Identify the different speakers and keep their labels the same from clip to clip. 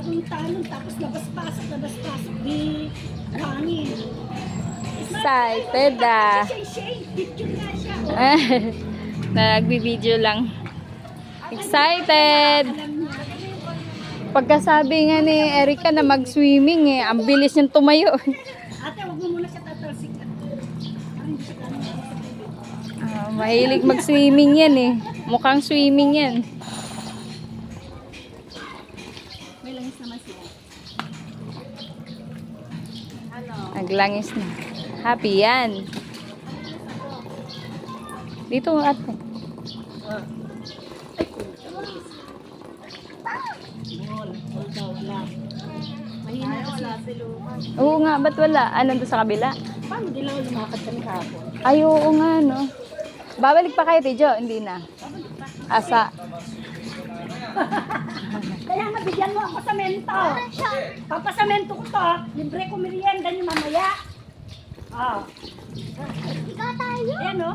Speaker 1: talon-talon, tapos labas-pasok, labas-pasok, di hangin.
Speaker 2: Excited ah.
Speaker 1: Siya. oh.
Speaker 2: Nagbibideo lang. Excited! Pagkasabi nga ni Erika na mag-swimming eh, ang bilis niyang tumayo.
Speaker 1: Ate, huwag mo muna siya tatalsik.
Speaker 2: Ah, mahilig mag-swimming yan eh. Mukhang swimming yan.
Speaker 1: May langis naman siya. Ano?
Speaker 2: Naglangis na. Happy yan. Dito ate.
Speaker 1: Ah. Ay. Mahina kasi.
Speaker 2: Oo nga, ba't wala? Ano doon sa kabila?
Speaker 1: Paano di lang lumakad kami kahapon?
Speaker 2: Ay, oo nga, no. Babalik pa kayo, Tijo? Hindi na. Asa.
Speaker 1: Kaya nga bigyan mo ako sa mento. Papasamento ko to. Libre ko merienda niyo mamaya. Ah.
Speaker 3: Ikaw tayo.
Speaker 1: Ayan o.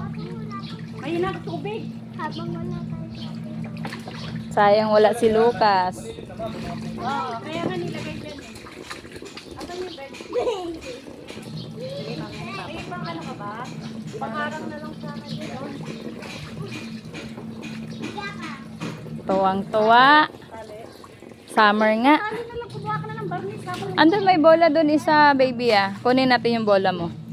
Speaker 1: Mahina ang tubig.
Speaker 3: Habang wala tayo.
Speaker 2: Sayang wala si Lucas.
Speaker 1: Oo. Kaya nga nilagay dyan eh. Asan yung bed? May ibang ano ka ba? Pangarang na lang sana dyan.
Speaker 2: Tuwang-tuwa. Summer nga.
Speaker 1: Habang
Speaker 2: Andun may bola doon isa, baby ah. Kunin natin yung bola mo.